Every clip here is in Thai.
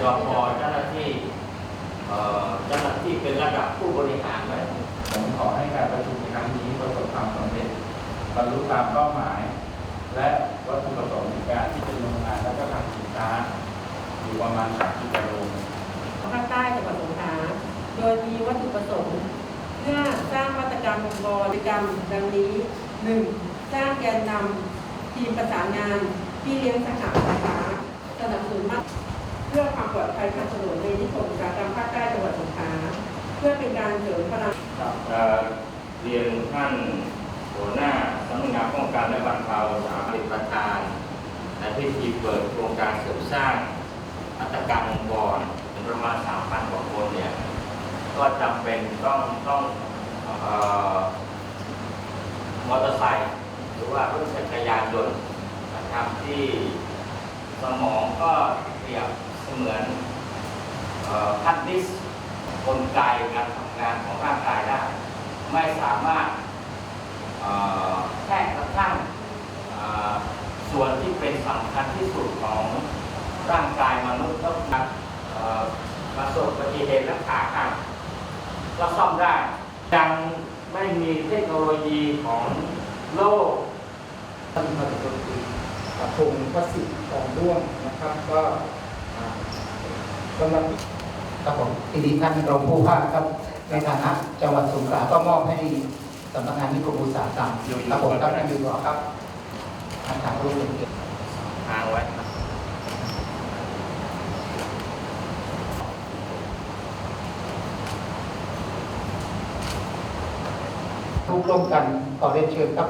จอพอเจ้าหน้าที่เอ่อเจ้าหน้าที่เป็นระดับผู้บริหารไหมผมขอให้การประชุมในครั้งนี้ประสบความสำเร็จบรรลุตามเป้าหมาย และวัตถุประสงค์ในการที่จะลงงานและก็ทำสินค้าอยู่ประมาณ30กิโลภาคใต้จังหวัดสงขลาโดยมีวัตถุประสงค์ เพื่อสร้างมาตรการองค์กรกิจกรรมดังนี้ 1. สร้างแกนนำทีมประสานงาน ที่เลี้ยงสหสาขาสนับสนุนมา เพื่อความปลอดภัยทางถนนในนิคมอุตสาหกรรมภาคใต้จังหวัดสงขลาเพื่อเป็นการเสริมพลังเอ่อเรียนท่านหัวหน้าสำนักงานป้องกันและบรรเทาสาธารณประธานในพิธีเปิดโครงการเสริมสร้างมาตการองค์กรประมาณ 3,000กว่าคนเนี่ยก็จำเป็นต้องต้องออมอเตอร์ไซค์หรือว่ารถจักรยานยนต์นะครับที่สมองก็เปรียบ เสมือนพัดดิสก์กลไกการทำงานของร่างกายได้ ไม่สามารถแค่กกระทั่งส่วนที่เป็นสำคัญที่สุดของร่างกายมนุษย์ก็คือเอ่อประสบอุบัติเหตุและขาหักก็ซ่อมได้ยังไม่มีเทคโนโลยีของโลกท่านพันตรีพงศ์พระสิทธิ์ของด้วงนะครับก็ อ่ากำลังครับผมทีนี้ท่านรองผู้ว่าครับในฐานะจังหวัดสงขลาก็มอบให้สำนักงานนิคมอุตสาหกรรมครับผมครับท่านอยู่ต่อครับท่านถามรูปเด็กทางไว้ครับทุกร่วมกันขอเรียนเชิญครับ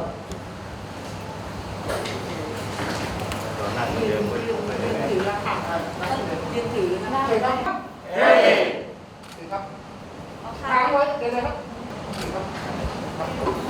ตัวนั่งเหมือนเดิมเหมือนเดิมเลยนะถือละค่ะยืนถือนะเชิญครับเฮ้ยถือครับค้างไว้เดี๋ยวเลยครับถือครับครับ